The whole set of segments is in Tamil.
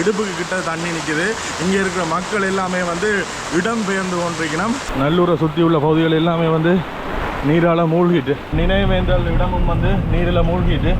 இடுப்புக்கு கிட்ட தண்ணி நிற்குது இங்கே இருக்கிற மக்கள் எல்லாமே வந்து இடம் பெயர்ந்து கொண்டிருக்கணும். நல்லூரை சுற்றி உள்ள பகுதிகள் எல்லாமே வந்து நீரால மூழ்கிட்டு. நினைவேந்தல் இடமும் வந்து நீரில் மூழ்கிட்டு.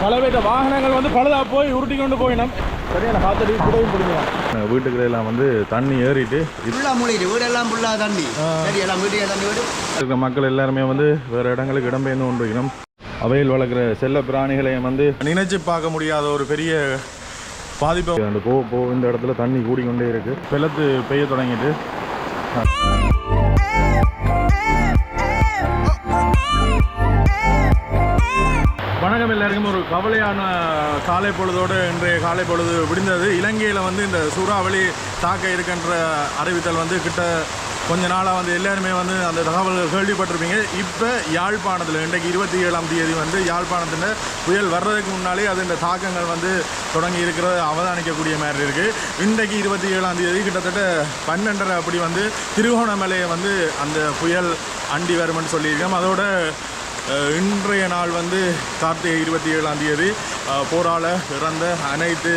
பல பேட்ட வாகனங்கள் வந்து பழுதா போய் உருட்டி கொண்டு போயினோம். சரியான காத்தடி கூடவும் பிடிக்கலாம் வீட்டுக்குள்ள எல்லாம் வந்து தண்ணி ஏறிட்டு ஃபுல்லாக மூழ்கிட்டு. வீடெல்லாம் ஃபுல்லாக தண்ணி. சரி எல்லாம் வீட்டுக்கு தண்ணி வீடு. இருக்கிற மக்கள் எல்லாருமே வந்து வேறு இடங்களுக்கு இடம்பெயர்ந்து கொண்டிருக்கணும். அவையில் வளர்க்குற செல்ல பிராணிகளையும் வந்து நினைச்சு பார்க்க முடியாத ஒரு பெரிய பாதிப்பு அந்த போ போ இந்த இடத்துல தண்ணி கூடிக்கொண்டே இருக்கு. வெள்ளத்து பெய்ய தொடங்கிட்டு. வணக்கம் எல்லாருக்கும். ஒரு கவலையான காலை பொழுதோடு இன்றைய காலை பொழுது விடிந்தது. இலங்கையில் வந்து இந்த சூறாவளி தாக்க இருக்கின்ற அறிவித்தல் வந்து கிட்ட கொஞ்ச நாளாக வந்து எல்லாருமே வந்து அந்த தகவல்கள் கேள்விப்பட்டிருப்பீங்க. இப்போ யாழ்ப்பாணத்தில் இன்றைக்கு இருபத்தி ஏழாம் தேதி வந்து யாழ்ப்பாணத்தில் புயல் வர்றதுக்கு முன்னாலே அது இந்த தாக்கங்கள் வந்து தொடங்கி இருக்கிறத அவதானிக்கக்கூடிய மாதிரி இருக்குது இன்றைக்கு இருபத்தி ஏழாம் தேதி கிட்டத்தட்ட பன்னெண்டரை அப்படி வந்து திருகோணமலையை வந்து அந்த புயல் அண்டி வரும்னு சொல்லியிருக்கோம் அதோட இன்றைய நாள் வந்து கார்த்திகை இருபத்தி ஏழாம் தேதி போரால் இறந்த அனைத்து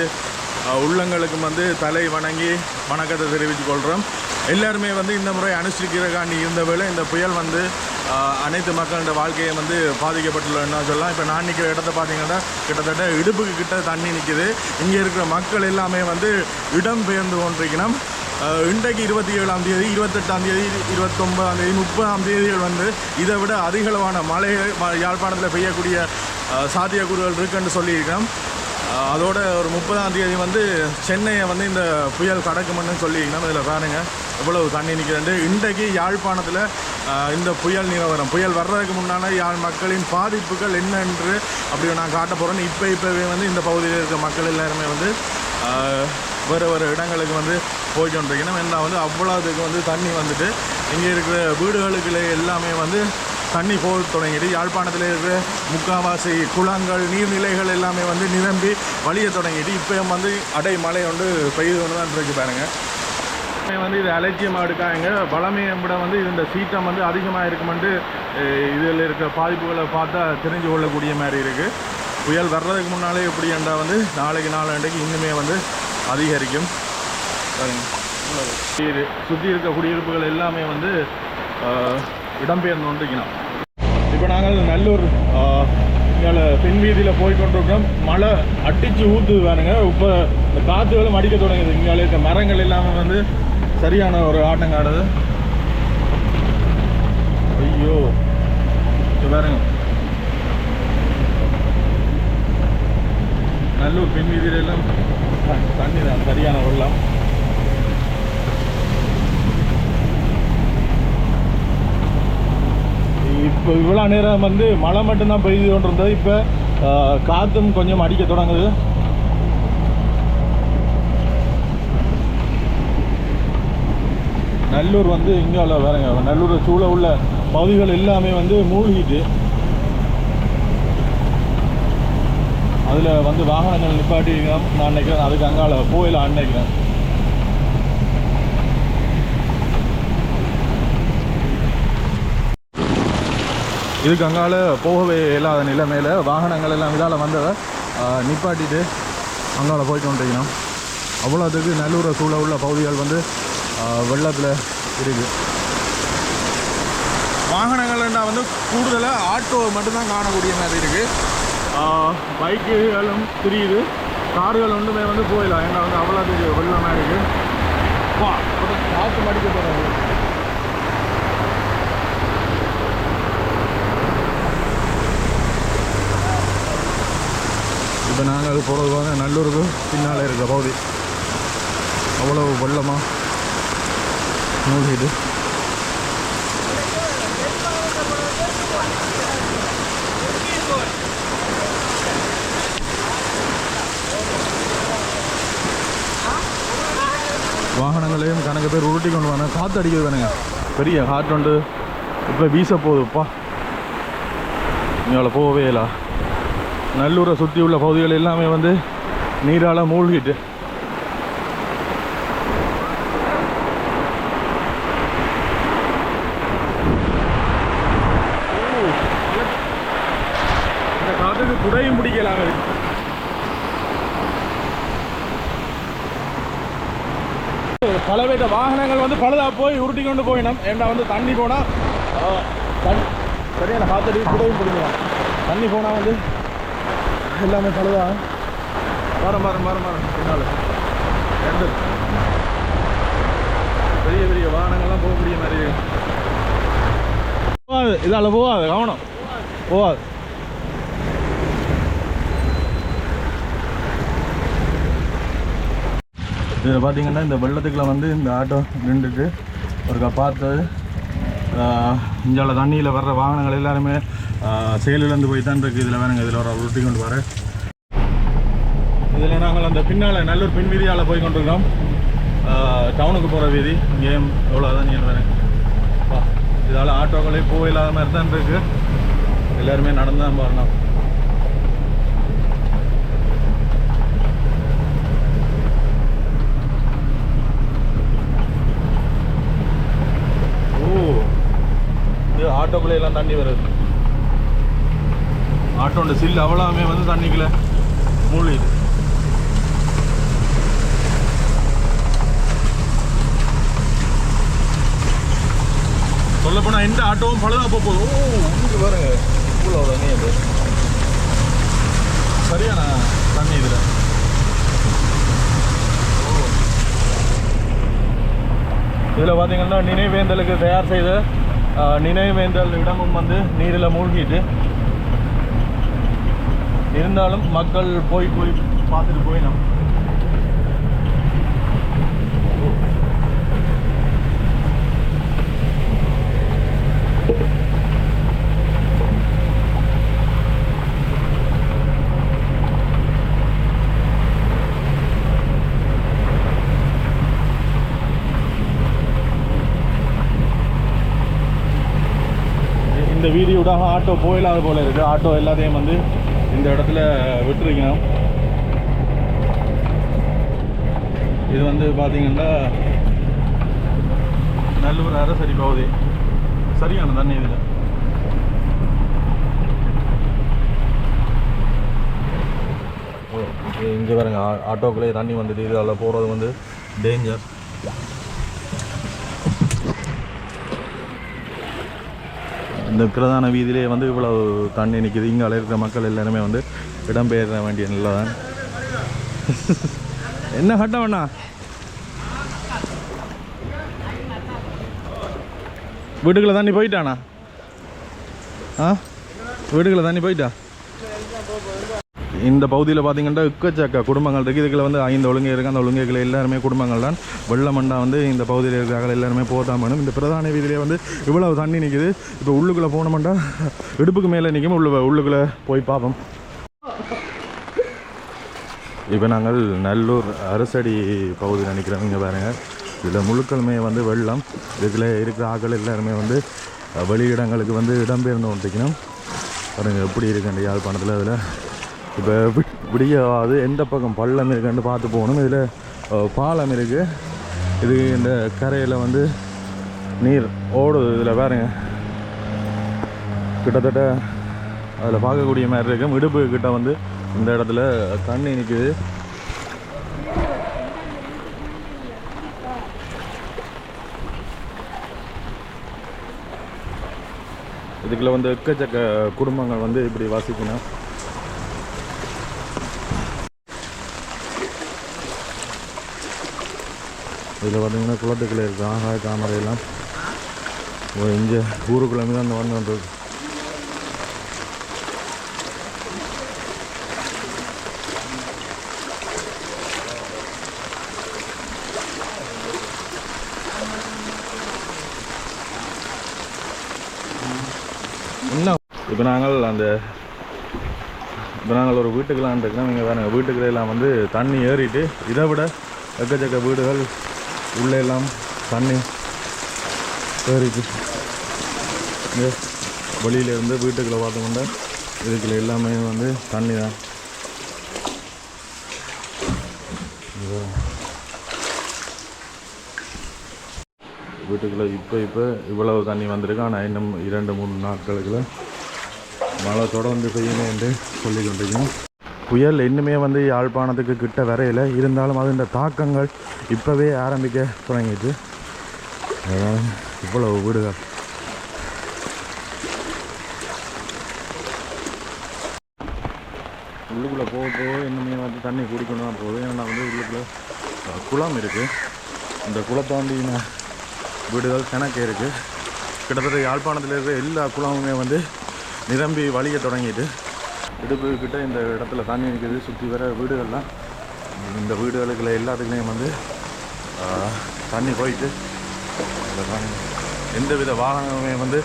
உள்ளங்களுக்கும் வந்து தலை வணங்கி வணக்கத்தை தெரிவித்துக் கொள்கிறோம் எல்லாருமே வந்து இந்த முறை அனுஷ்டிக்கிறக்காண்டி இருந்த வேலை இந்த புயல் வந்து அனைத்து மக்களோட வாழ்க்கையை வந்து பாதிக்கப்பட்டுள்ளதுன்னு சொல்லலாம். இப்போ நான் நிற்கிற இடத்த பார்த்தீங்கன்னா கிட்டத்தட்ட இடுப்புக்கு கிட்ட தண்ணி நிற்கிது இங்கே இருக்கிற மக்கள் எல்லாமே வந்து இடம் பெயர்ந்து கொண்டிருக்கணும். இன்றைக்கு இருபத்தி ஏழாம் தேதி இருபத்தெட்டாம் தேதி இருபத்தொன்பதாம் தேதி முப்பதாம் தேதிகள் வந்து இதை விட அதிகளவான மழை ம- யாழ்ப்பாணத்தில் பெய்யக்கூடிய சாத்தியக்கூறுகள் இருக்குன்னு சொல்லியிருக்கோம். அதோட ஒரு முப்பதாம் தேதி வந்து சென்னையை வந்து இந்த புயல் கடக்குமென்னு சொல்லியிருக்கோம். இதில் பாருங்கள் இவ்வளவு தண்ணி நிற்கிறது. இன்றைக்கு யாழ்ப்பாணத்தில் இந்த புயல் நிலவரம். புயல் வர்றதுக்கு முன்னால் யாழ் மக்களின் பாதிப்புகள் என்ன என்று அப்படி நான் காட்ட போகிறேன் இப்போ இப்போவே வந்து இந்த பகுதியில் இருக்க மக்கள் எல்லாருமே வந்து வேறு வேறு இடங்களுக்கு வந்து போய்க்கொண்டிருக்கணும் ஏன்னா வந்து அவ்வளோதுக்கு வந்து தண்ணி வந்துட்டு இங்கே இருக்கிற வீடுகளுக்குள்ளே எல்லாமே வந்து தண்ணி போக தொடங்கிட்டு யாழ்ப்பாணத்தில் இருக்கிற முக்காவாசி குளங்கள் நீர்நிலைகள் எல்லாமே வந்து நிரம்பி வழிய தொடங்கிட்டு இப்போ வந்து அடை மழை வந்து பெய்து கொண்டு தான் இருக்கு பாருங்கள் வந்து இது அலட்சியமாக எடுக்காங்க பழமையை விட வந்து இந்த சீற்றம் வந்து அதிகமாக இருக்குமெண்டு இதில் இருக்கிற பாதிப்புகளை பார்த்தா தெரிஞ்சு கொள்ளக்கூடிய மாதிரி இருக்குது புயல் வர்றதுக்கு முன்னாலே எப்படி என்றால் வந்து நாளைக்கு நாளாண்டைக்கு இன்னுமே வந்து அதிகரிக்கும். இது சுற்றி இருக்க குடியிருப்புகள் எல்லாமே வந்து இடம்பெயர்ந்து கொண்டிருக்கணும் இப்போ நாங்கள் நல்லூர் இங்கே பின் வீதியில் போய் கொண்டிருக்கோம் மழை அடித்து ஊற்றுது வேணுங்க இப்போ இந்த காற்றுகளும் அடிக்க தொடங்குது. இங்கே இருக்க மரங்கள் எல்லாமே வந்து சரியான ஒரு ஆட்டம் காடுது ஐயோ இது பாருங்க. நல்லூர் பின் வீதியில எல்லாம் தண்ணி தான் சரியான வெள்ளம். இப்போ இவ்வளோ நேரம் வந்து மழை மட்டும்தான் பெய்து கொண்டிருந்தது. இப்போ காற்றும் கொஞ்சம் அடிக்க தொடங்குது. நல்லூர் வந்து இங்கே வேறங்க. நல்லூர் சூழ உள்ள பகுதிகள் எல்லாமே வந்து மூழ்கிட்டு அதில் வந்து வாகனங்கள் நிப்பாட்டி நான் நினைக்கிறேன் அதுக்கு அங்கால கோயில் அன்னைக்கிறேன் இதுக்கு அங்கால போகவே இல்லாத நிலைமையில் வாகனங்கள் எல்லாம் இதால் வந்ததை நிப்பாட்டிட்டு அங்கால போயிட்டு வந்துருக்கணும் அவ்வளோத்துக்கு நல்லூரை சூழ உள்ள பகுதிகள் வந்து வெள்ளத்தில் இருக்குது வாகனங்கள்னா வந்து கூடுதலாக ஆட்டோ மட்டும்தான் காணக்கூடிய மாதிரி இருக்குது பைக்குகளும் தெரியுது. கார்கள் ஒன்றுமே வந்து போயிடலாம் ஏன்னா வந்து அவ்வளோத்துக்கு வெள்ளமாக இருக்குது வா காற்று மடிக்க போகிறாங்க இப்போ நாங்கள் போகிறது வந்து நல்லூருக்கு பின்னால் இருக்கிற பகுதி. அவ்வளோ வெள்ளமாக மூழ்கிது வாகனங்களையும் கணக்கு பேர் உருட்டி கொண்டு வாங்க காற்று அடிக்கிறது வேணுங்க பெரிய காற்று உண்டு இப்போ வீச போகுதுப்பா இங்கே போகவே இல்லை நல்லூரை சுற்றி உள்ள பகுதிகள் எல்லாமே வந்து நீரால் மூழ்கிட்டு இந்த காற்றுக்கு குடையும் பிடிக்கலாம் பலவித வாகனங்கள் வந்து பழுதா போய் உருட்டி கொண்டு போயிடும் ஏன்னா வந்து தண்ணி போனால் தண்ணி சரியான காத்தடி குடையும் பிடிக்கலாம் தண்ணி போனால் வந்து எல்லாமே பழுதா? மரம் மரம் மரம் மரம் பின்னால். ரெண்டு. பெரிய பெரிய வாகனங்கள்லாம் போகக்கூடிய மாதிரி. இருக்கு. போகாது இதால் போகாது. கவனம். போகாது. இதில் பார்த்தீங்கன்னா இந்த வெள்ளத்துக்குள்ள வந்து இந்த ஆட்டோ நின்றுட்டு ஒருக்கா பார்த்து இஞ்சால தண்ணியில் வர்ற வாகனங்கள் எல்லாருமே செயலிழந்து போய் தான் இருக்குது இதில் வேணுங்க இதில் வர உருட்டி கொண்டு வர. இதில் நாங்கள் அந்த பின்னால் நல்லூர் பின் வீதியால் போய் கொண்டிருக்கோம் டவுனுக்கு போகிற வீதி. இங்கேயும் எவ்வளோ தான் நீங்கள் வேணும் இதால் ஆட்டோக்களே போக இல்லாத மாதிரி தான் இருக்குது எல்லாருமே நடந்து தான் வரணும் ஓ இது ஆட்டோக்குள்ளே எல்லாம் தண்ணி வருது. ஆட்டோண்ட சில்லு அவ்வளோமே வந்து தண்ணிக்குள்ள மூழ்கிது. சொல்லப்போனால் எந்த ஆட்டோவும் பழுதாக போகுது. ஓ இங்கே பாருங்க. இவ்வளோ தண்ணி அது. சரியான தண்ணி இதில். இதில் பார்த்தீங்கன்னா நினைவேந்தலுக்கு தயார் செய்த நினைவேந்தல் இடமும் வந்து நீரில் மூழ்கிட்டு. இருந்தாலும் மக்கள் போய் போய் பார்த்துட்டு போயினோம் சூடாக ஆட்டோ போயிடாத போல இருக்குது ஆட்டோ எல்லாத்தையும் வந்து இந்த இடத்துல விட்டுருக்கணும் இது வந்து பார்த்தீங்கன்னா நல்லூர் அரசரி பகுதி. சரியான தண்ணி இதில் இங்கே பாருங்க. ஆட்டோக்குள்ளே தண்ணி வந்துட்டு இதில் போகிறது வந்து டேஞ்சர் இந்த பிரதான வீதியிலே வந்து இவ்வளவு தண்ணி நிற்கிது இங்கே இருக்கிற மக்கள் எல்லாருமே வந்து இடம்பெயர வேண்டிய நிலை தான் என்ன கட்டம் அண்ணா? வீட்டுக்குள்ளே தண்ணி போயிட்டானா? ஆ? வீட்டுக்குள்ளே தண்ணி போயிட்டா? இந்த பகுதியில் பார்த்தீங்கன்னா இக்கச்சக்க குடும்பங்கள் இருக்குது இதுக்குள்ள வந்து ஐந்து ஒழுங்கை இருக்குது அந்த ஒழுங்கைகள் எல்லாருமே குடும்பங்கள் தான். வெள்ளமண்டா வந்து இந்த பகுதியில் இருக்கிறாங்க எல்லாருமே போதான் வேணும் இந்த பிரதான வீதியிலே வந்து இவ்வளவு தண்ணி நிற்குது இப்போ உள்ளுக்குள்ளே போனோம்டா இடுப்புக்கு மேலே நிற்கும் உள்ள உள்ளுக்குள்ளே போய் பார்ப்போம். இப்போ நாங்கள் நல்லூர் அரசடி பகுதி நினைக்கிறோம் இங்கே பாருங்கள் இதில் முழுக்களுமே வந்து வெள்ளம். இதில் இருக்கிற ஆக்கள் எல்லாருமே வந்து வெளியிடங்களுக்கு வந்து இடம்பெயர்ந்து வந்துக்கணும் பாருங்கள் எப்படி இருக்கு அந்த யாழ்ப்பாணத்தில் அதில். இப்போ விடியாது எந்த பக்கம் பள்ளம் இருக்குன்னு பார்த்து போகணும். இதில் பாலம் இருக்குது இது இந்த கரையில் வந்து நீர் ஓடுது இதில் பாருங்க. கிட்டத்தட்ட அதில் பார்க்கக்கூடிய மாதிரி இருக்கும் இடுப்பு கிட்ட வந்து இந்த இடத்துல தண்ணி நிற்குது இதுக்குள்ள வந்து எக்கச்சக்க குடும்பங்கள் வந்து இப்படி வாசிக்கணும். இதில் பார்த்தீங்கன்னா குளத்துக்குள்ளே இருக்குது. ஆகாய தாமரையெல்லாம் இங்கே ஊருக்குள்ளே தான் அந்த வந்து இன்னும் இப்போ நாங்கள் அந்த இப்போ நாங்கள் ஒரு வீட்டுக்கெல்லாம் இருக்கிறோம் இங்கே வேறு வீட்டுக்குள்ளெல்லாம் வந்து தண்ணி ஏறிட்டு இதை விட எக்கச்சக்க வீடுகள் உள்ளே எல்லாம் தண்ணி ஏறிட்டு இங்கே வெளியில இருந்து வீட்டுக்குள்ளே பார்த்தோம்னா இதுக்குள்ள எல்லாமே வந்து தண்ணி தான். வீட்டுக்குள்ளே இப்போ இப்போ இவ்வளவு தண்ணி வந்திருக்கு. ஆனால் இன்னும் இரண்டு மூணு நாட்களுக்குள்ள மழை தொடர்ந்து பெய்யுமே என்று சொல்லி கொண்டிருக்கோம் புயல் இன்னுமே வந்து யாழ்ப்பாணத்துக்கு கிட்ட வரையில். இருந்தாலும் அது இந்த தாக்கங்கள் இப்போவே ஆரம்பிக்க தொடங்கிட்டு இவ்வளவு வீடுகள். உள்ளுக்குள்ளே போக போக இன்னுமே வந்து தண்ணி குடிக்கணும் தான் போகுது ஏன்னா வந்து உள்ளுக்குள்ளே குளம் இருக்குது இந்த குளத்தாண்டி வீடுகள் கணக்கு இருக்குது கிட்டத்தட்ட யாழ்ப்பாணத்தில் இருக்கிற எல்லா குளமுமே வந்து நிரம்பி வழிய தொடங்கிட்டு. இடுப்பு கிட்ட இந்த இடத்துல தண்ணி நிற்கிறது சுற்றி வர வீடுகள்லாம். இந்த வீடுகளுக்குள்ள எல்லாத்துக்குலேயும் வந்து தண்ணி போயிட்டு எந்த வித வாகனமே வாகனமுமே வந்து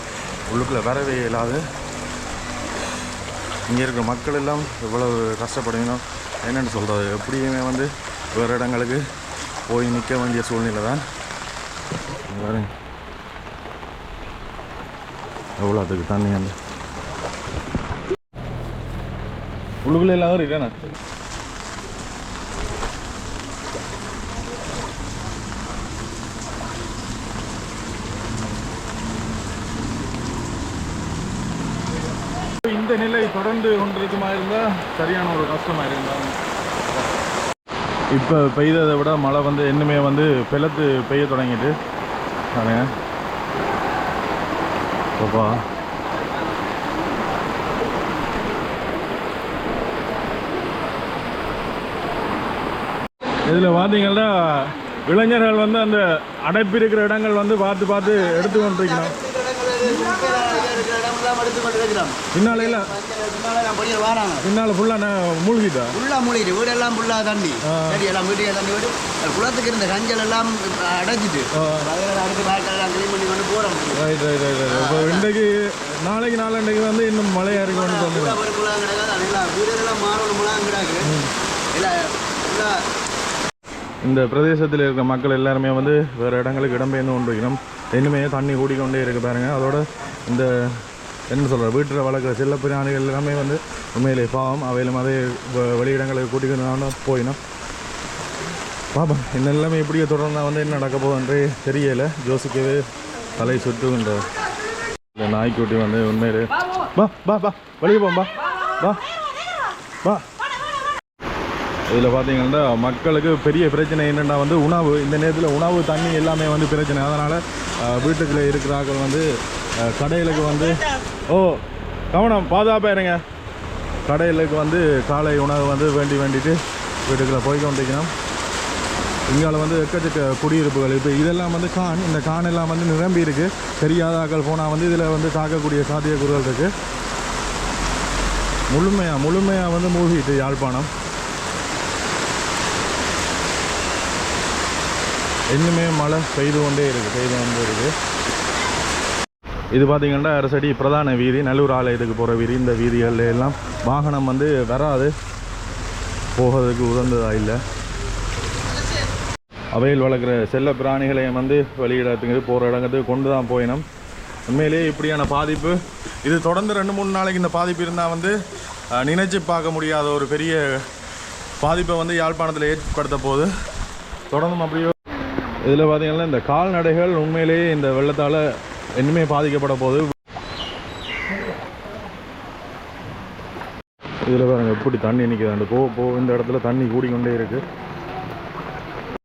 உள்ளுக்குள்ளே வரவே இயலாது இங்கே இருக்கிற மக்கள் எல்லாம் எவ்வளவு கஷ்டப்படுவீங்க என்னென்னு சொல்கிறது எப்படியுமே வந்து வேறு இடங்களுக்கு போய் நிற்க வேண்டிய சூழ்நிலை தான். இங்க பாருங்க. எவ்வளோ அதுக்கு தண்ணி அந்த உள்ளுக்குள்ளே எல்லாரும் இருக்கேண்ணா இந்த நிலை தொடர்ந்து கொண்டிருக்குமா இருந்தால் சரியான ஒரு கஷ்டமாக இருந்தால் இப்போ பெய்ததை விட மழை வந்து இன்னுமே வந்து பெலத்து பெய்ய தொடங்கிட்டு. பாருங்க பாப்பா இதில் பார்த்தீங்கன்னா இளைஞர்கள் வந்து அந்த அடைப்பு இருக்கிற இடங்கள் வந்து பார்த்து பார்த்து எடுத்து கொண்டிருக்கணும் பின்னால இல்ல வாராங்க பின்னால ஃபுல்லாக மூழ்கிட்டா ஃபுல்லா மூடிட்டு வீடெல்லாம் ஃபுல்லா தண்ணி. சரி எல்லாம் தண்ணி வீடு குளத்துக்கு இருந்த கஞ்சல் எல்லாம் அடைச்சிட்டு அடுத்து வாய்க்கால் க்ளீன் பண்ணி கொண்டு போகிறோம் ரைட் ரைட் ரைட் ரைட் இப்போ இன்றைக்கு நாளைக்கு நாளன்றைக்கு வந்து இன்னும் மழையாக இருக்கும்னு சொல்லுங்க ஒரு குளம் கிடக்காது. அதெல்லாம் வீடுகள்லாம் மாறணும் கிடக்கு இல்லை இந்த பிரதேசத்தில் இருக்கிற மக்கள் எல்லாருமே வந்து வேறு இடங்களுக்கு இடம்பெயர்ந்து கொண்டிருக்கணும் இன்னுமே தண்ணி கூடிக்கொண்டே இருக்கு பாருங்கள் அதோட இந்த என்ன சொல்கிற வீட்டில் வளர்க்குற செல்ல பிராணிகள் எல்லாமே வந்து உண்மையிலே பாவம். அவையிலும் அதே வெளியிடங்களுக்கு கூட்டிக்கொண்டு போயினோம். பாப்போம் என்ன எல்லாமே இப்படியே தொடர்ந்தால் வந்து என்ன நடக்க போகுதுன்றே தெரியலை. யோசிக்கவே தலை சுற்றுகின்ற இந்த நாய்க்குட்டி வந்து உண்மையிலே பா பா பா வெளியே போம் பா பா இதில் பார்த்தீங்கன்னா மக்களுக்கு பெரிய பிரச்சனை என்னென்னா வந்து உணவு. இந்த நேரத்தில் உணவு தண்ணி எல்லாமே வந்து பிரச்சனை. அதனால் வீட்டுக்குள்ளே இருக்கிறார்கள் வந்து கடைகளுக்கு வந்து ஓ கவனம் பாதுகாப்பாக இருங்க. கடைகளுக்கு வந்து காலை உணவு வந்து வேண்டி வேண்டிட்டு வீட்டுக்குள்ளே போய் கொண்டிருக்கணும் இங்கால வந்து எக்கச்சக்க குடியிருப்புகள். இப்போ இதெல்லாம் வந்து கான் இந்த கான் எல்லாம் வந்து நிரம்பி இருக்கு. தெரியாத ஆக்கள் போனால் வந்து இதில் வந்து தாக்கக்கூடிய சாத்தியக்கூறுகள் இருக்குது முழுமையாக முழுமையாக வந்து மூழ்கிட்டு யாழ்ப்பாணம். இன்னுமே மழை பெய்து கொண்டே இருக்குது பெய்து கொண்டே இருக்குது. இது பார்த்திங்கன்னா அரசடி பிரதான வீதி நல்லூர் ஆலயத்துக்கு போகிற வீதி. இந்த வீதிகள்ல எல்லாம் வாகனம் வந்து வராது போகிறதுக்கு உகந்ததாக இல்லை. அவையில் வளர்க்குற செல்ல பிராணிகளையும் வந்து வெளியிடத்துக்கு போகிற இடங்கிறது கொண்டு தான் போயினோம். உண்மையிலேயே இப்படியான பாதிப்பு இது தொடர்ந்து ரெண்டு மூணு நாளைக்கு இந்த பாதிப்பு இருந்தால் வந்து நினைச்சு பார்க்க முடியாத ஒரு பெரிய பாதிப்பை வந்து யாழ்ப்பாணத்தில் ஏற்படுத்த போகுது. தொடர்ந்தும் அப்படியே இதில் பார்த்தீங்கன்னா இந்த கால்நடைகள் உண்மையிலேயே இந்த வெள்ளத்தால் இன்னுமே பாதிக்கப்பட போகுது. இதில் பாருங்கள் எப்படி தண்ணி நிற்கிது அந்த போ போ இந்த இடத்துல தண்ணி கூடிக்கொண்டே இருக்குது